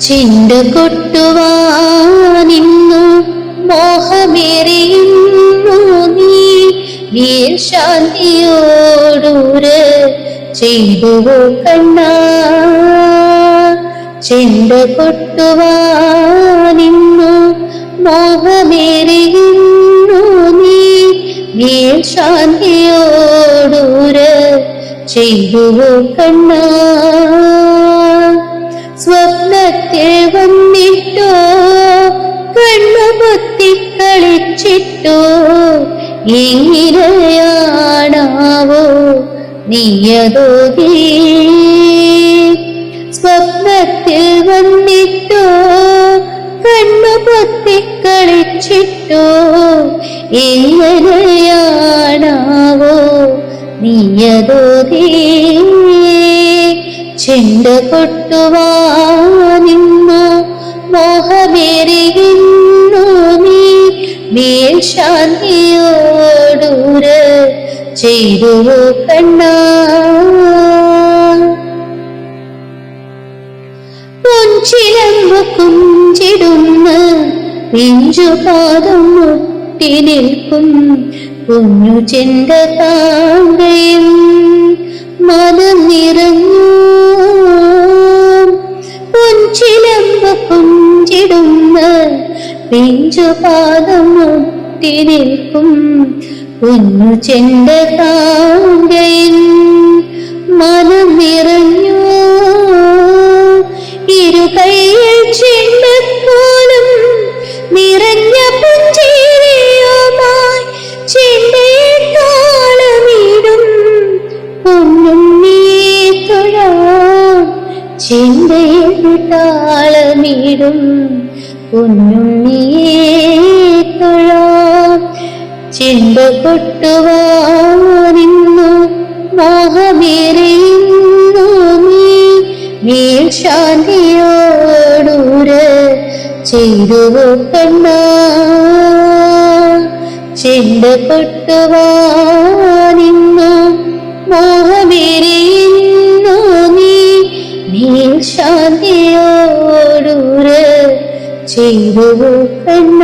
ചിന്ത കൊട്ടുവാനിന്നു മോഹമേറിയുന്നു നീ. വീർശാന്തിയോടൂര് ചെയ്തുവോ കണ്ണ? ചിണ്ട കൊട്ടുവാനിന്നു മോഹമേറിയുന്നു നീ. വീർശാന്തിയോടൂര് ചെയ്തുവോ കണ്ണ? കളിച്ചിട്ടോ എങ്ങനെയാണാവോ നീയതോകി സ്വപ്നത്തിൽ വന്നിട്ടോ കണ്ണു പൊത്തി കളിച്ചിട്ടോ എങ്ങനെയാണാവോ നീയതോകി ചെണ്ട കൊട്ടുവാനിന്നു മോഹമേറിയ മേൽ ശാന്തിയോടൂര ചെയ്തുവോ കണ്ണ. പൊഞ്ചിലമ്പ് കുഞ്ചിടുന്ന പിഞ്ചുപാദം മുട്ടി നിൽക്കും. കുഞ്ഞു ചിന്ത താങ്കയും പിഞ്ചുപാദം മുട്ടി നിൽക്കും. കുഞ്ഞു ചെണ്ട താങ്കയും മനം നിറഞ്ഞു ഇരു കൈയിൽ ചെണ്ടക്കോലും നിറഞ്ഞ പുഞ്ചിരിയുമായി താളമിടും പൊന്നും നീ തൊഴാം. ചെണ്ടയിൽ താളമിടും പൊന്നും നീ. തൊഴാം ചെണ്ട കൊട്ടുവാനിന്നു മോഹമേറിയുന്നു നീ ചെണ്ട നീ. ശാന്തിയോടൂര ചെയ്തുവോ കണ്ണ